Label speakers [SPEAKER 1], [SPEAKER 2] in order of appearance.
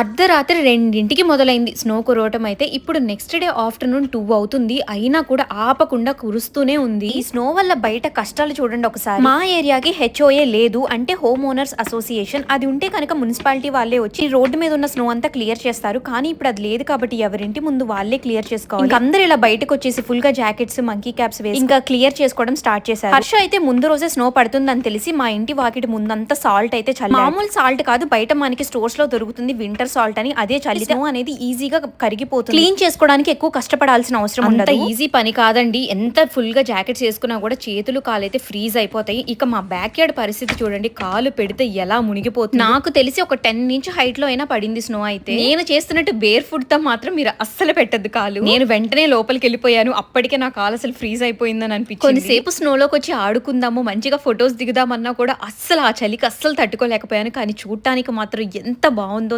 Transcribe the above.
[SPEAKER 1] అర్ధరాత్రి రెండింటికి మొదలైంది. స్నో కురవటం అయితే ఇప్పుడు నెక్స్ట్ డే ఆఫ్టర్నూన్ టూ అవుతుంది. అయినా కూడా ఆపకుండా కురుస్తూనే ఉంది. ఈ స్నో వల్ల బయట కష్టాలు చూడండి ఒకసారి. మా ఏరియాకి హెచ్ఓఏ లేదు. అంటే హోమ్ ఓనర్స్ అసోసియేషన్. అది ఉంటే కనుక మున్సిపాలిటీ వాళ్ళే వచ్చి రోడ్డు మీద ఉన్న స్నో అంతా క్లియర్ చేస్తారు. కానీ ఇప్పుడు అది లేదు కాబట్టి ఎవరింటి ముందు వాళ్ళే క్లియర్ చేసుకోవాలి. అందరూ ఇలా బయటకు వచ్చేసి ఫుల్గా జాకెట్స్ మంకీ క్యాప్స్ వేసి ఇంకా క్లియర్ చేసుకోవడం స్టార్ట్ చేశారు. హర్ష అయితే ముందు రోజే స్నో పడుతుందని తెలిసి మా ఇంటి వాకిటి ముందంతా సాల్ట్ అయితే చల్లి మామూలు సాల్ట్ కాదు. బయట మనకి స్టోర్స్లో దొరుకుతుంది. వింటర్ సాల్ట్ అని అదే చల్లి స్నో అనేది ఈజీగా కరిగిపోతుంది. క్లీన్ చేసుకోవడానికి ఎక్కువ కష్టపడాల్సిన అవసరం ఉండదు. ఈజీ పని కాదండి. ఎంత ఫుల్గా జాకెట్స్ వేసుకున్నా కూడా చేతులు కాలు అయితే ఫ్రీజ్ అయిపోతాయి. ఇక మా బ్యాక్ యార్డ్ పరిస్థితి చూడండి కాలు పెడితే ఎలా మునిగిపోతుంది? నాకు తెలిసి ఒక టెన్ ఇంచ్ హైట్లో అయినా పడింది స్నో అయితే. నేను చేస్తున్నట్టు బేర్ ఫుడ్తో మాత్రం మీరు అస్సలు పెట్టద్దు కాలు. నేను వెంటనే లోపలికి వెళ్ళిపోయాను. అప్పటికే నా కాలు అసలు ఫ్రీజ్ అయిపోయిందని అనిపించింది. కొన్నిసేపు స్నోలోకి వచ్చి ఆడుకుందాము మంచిగా ఫొటోస్ దిగుదామన్నా కూడా అస్సలు ఆ చలికి అస్సలు తట్టుకోలేకపోయాను. కానీ చూడటానికి మాత్రం ఎంత బాగుందో